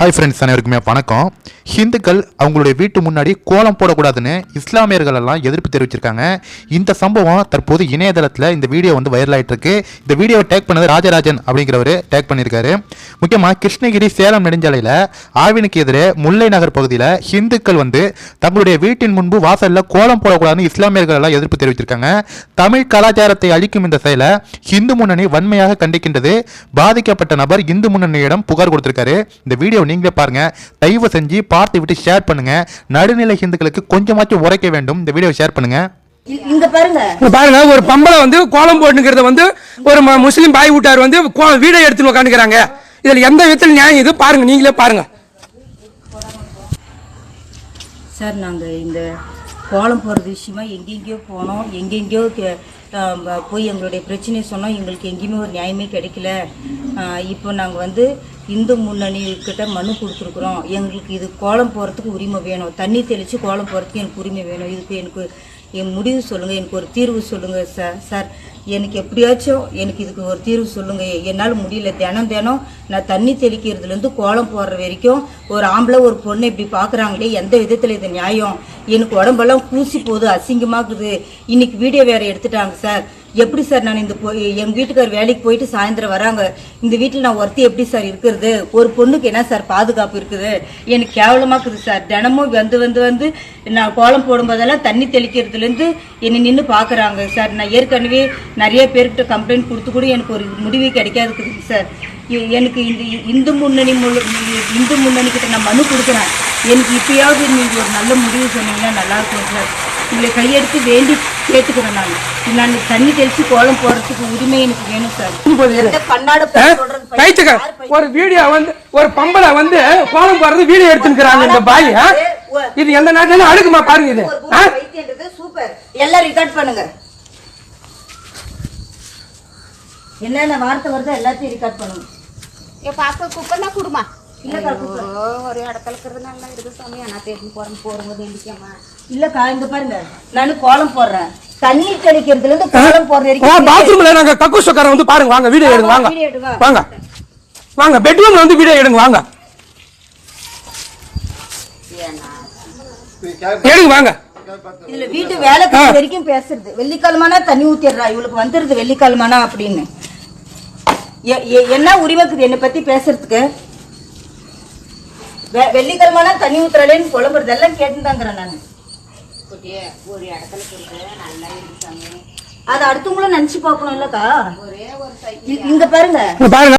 Hi friends அனைவருக்குமே வணக்கம். ஹிந்துக்கள் அவங்களுடைய வீட்டு முன்னாடி கோலம் போடக்கூடாதுன்னு இஸ்லாமியர்கள் எல்லாம் எதிர்ப்பு தெரிவிச்சிருக்காங்க. இந்த சம்பவம் தற்போது இணையதளத்தில் இந்த வீடியோ வந்து வைரல் ஆகிட்டு இருக்கு இந்த வீடியோவை டேக் பண்ணது ராஜராஜன் அப்படிங்கிறவர் டேக் பண்ணியிருக்காரு. முக்கியமாக கிருஷ்ணகிரி சேலம் நெடுஞ்சாலையில் ஆவினுக்கு எதிரே முல்லை நகர் பகுதியில் ஹிந்துக்கள் வந்து தங்களுடைய வீட்டின் முன்பு வாசலில் கோலம் போடக்கூடாதுன்னு இஸ்லாமியர்கள் எல்லாம் எதிர்ப்பு தெரிவிச்சிருக்காங்க. தமிழ் கலாச்சாரத்தை அழிக்கும் இந்த செயலை ஹிந்து முன்னணி வன்மையாக கண்டிக்கின்றது. பாதிக்கப்பட்ட நபர் இந்து முன்னணியிடம் புகார் கொடுத்திருக்காரு. இந்த வீடியோ நீங்களே பாருங்க. தயவு செஞ்சு பார்த்து விட்டு ஷேர் பண்ணுங்க. நடுநிலை ஹிந்துக்களுக்கு கொஞ்சமாச்சும் உரைக்க வேண்டும். இந்த வீடியோ ஷேர் பண்ணுங்க. இ- இங்க பாருங்க. இங்க பாருங்க ஒரு பம்பளை வந்து கோலம் போட்டுங்கிறத வந்து ஒரு முஸ்லீம் பாய் வீட்டார் வந்து கோ- வீடை எடுத்துன்னு உட்காந்துக்கிறாங்க இதுல எந்த விதத்தில் நியாயம் இது? பாருங்க நீங்களே பாருங்க. சார் நாங்க இந்த கோலம் போறது விஷயமா எங்கெங்கேயோ போனோம். எங்கெங்கேயோ போய் எங்களுடைய பிரச்சனையை சொன்னோம். எங்களுக்கு எங்கேயுமே ஒரு நியாயமே கிடைக்கல. இப்போ நாங்கள் வந்து இந்து முன்னணிக்கிட்ட மனு கொடுத்துருக்குறோம். எங்களுக்கு இது கோலம் போகிறதுக்கு உரிமை வேணும். தண்ணி தெளித்து கோலம் போகிறதுக்கு எனக்கு உரிமை வேணும். இதுக்கு எனக்கு என் முடிவு சொல்லுங்கள் எனக்கு ஒரு தீர்வு சொல்லுங்கள் சார் சார். எனக்கு எப்படியாச்சும் எனக்கு இதுக்கு ஒரு தீர்வு சொல்லுங்கள் என்னால் முடியல. தினம் தினம் நான் தண்ணி தெளிக்கிறதுலேருந்து கோலம் போடுற வரைக்கும் ஒரு ஆம்பளை ஒரு பொண்ணு இப்படி பார்க்குறாங்களே எந்த விதத்தில் இது நியாயம்? எனக்கு உடம்பெல்லாம் கூசி போகுது அசிங்கமாக்குது. இன்னைக்கு வீடியோ வேறு எடுத்துட்டாங்க சார். எப்படி சார் நான் இந்த எங்கள் எங்க வீட்டுக்கார் வேலைக்கு போயிட்டு சாயந்தரம் வராங்க? இந்த வீட்டில் நான் ஒருத்தி எப்படி சார் இருக்கிறது? ஒரு பொண்ணுக்கு என்ன சார் பாதுகாப்பு இருக்குது? எனக்கு கேவலமாக்குது சார். தினமும் வந்து வந்து வந்து நான் கோலம் போடும்போதெல்லாம் தண்ணி தெளிக்கிறதுலேருந்து என்னை நின்று பார்க்குறாங்க சார். நான் ஏற்கனவே நிறைய பேர்கிட்ட கம்ப்ளைண்ட் கொடுத்து கூட எனக்கு ஒரு முடிவே கிடைக்காதுக்குது சார். எனக்கு இந்த இந்து முன்னணி இந்து முன்னணி கிட்ட நான் மனு கொடுக்குறேன். எனக்கு இப்பயாவது நீங்கள் ஒரு நல்ல முடிவு சொன்னீங்கன்னா நல்லா இருக்கும் சார். உங்களை கையெடுத்து வேண்டி கேட்டுக்கிறேன் நான். நான் தண்ணி தெளித்து கோலம் போடுறதுக்கு உரிமை எனக்கு வேணும் சார்? ஒரு வீடியோ வந்து ஒரு பம்பளை வந்து கோலம் போடுறது வீடியோ எடுத்துக்கிறாங்க இந்த பாய்? இது எந்த நாட்டுல அடுக்குமா பாருங்க இது சூப்பர். எல்லாம் ரெக்கார்ட் பண்ணுங்க. என்னென்ன வார்த்தை வருதோ எல்லாத்தையும் ரெக்கார்ட் பண்ணுங்க. ஏ பாக்க குப்பெல்லாம் கொடுமா? இல்லக்கா, குப்பை. ஒரு இடத்துல இருக்கிறது நல்லா இருக்குது சாமி. நான் தேடி போறேன் போகும்போது எந்திக்கமா இல்லக்கா இங்க பாருங்க. நான் கோலம் போடுறேன். தண்ணி தெளிக்கிறதுல இருந்து கோலம் போடுற வரைக்கும் பாத்ரூம்ல நாங்க கக்கூஸ் உட்கார வந்து பாருங்க. வாங்க வீடியோ எடுங்க வாங்க. வீடியோ எடுங்க. வாங்க. வாங்க பெட்ரூம்ல வந்து வீடியோ எடுங்க வாங்க. எடுங்க வாங்க. இதுல வீட்டு வேலை வரைக்கும் பேசுறது. வெள்ளிக்கிழமைனா தண்ணி ஊத்திடுறா. இவளுக்கு வந்துருது வெள்ளிக்கிழமைனா அப்படின்னு. என்ன உரிமைக்குது என்னை பத்தி பேசுறதுக்கு? வெள்ளிக்கிழமைனா தண்ணி ஊத்துறாளேன்னு புலம்புறது எல்லாம் கேட்டுதாங்கிறேன் நான். ஒரு இடத்துல நல்லா அதை அடுத்தவங்களும் நினைச்சு பார்க்கணும் இல்லக்கா ஒரே ஒரு சைக்கிள்? இ- இங்க பாருங்க. இங்க பாருங்க.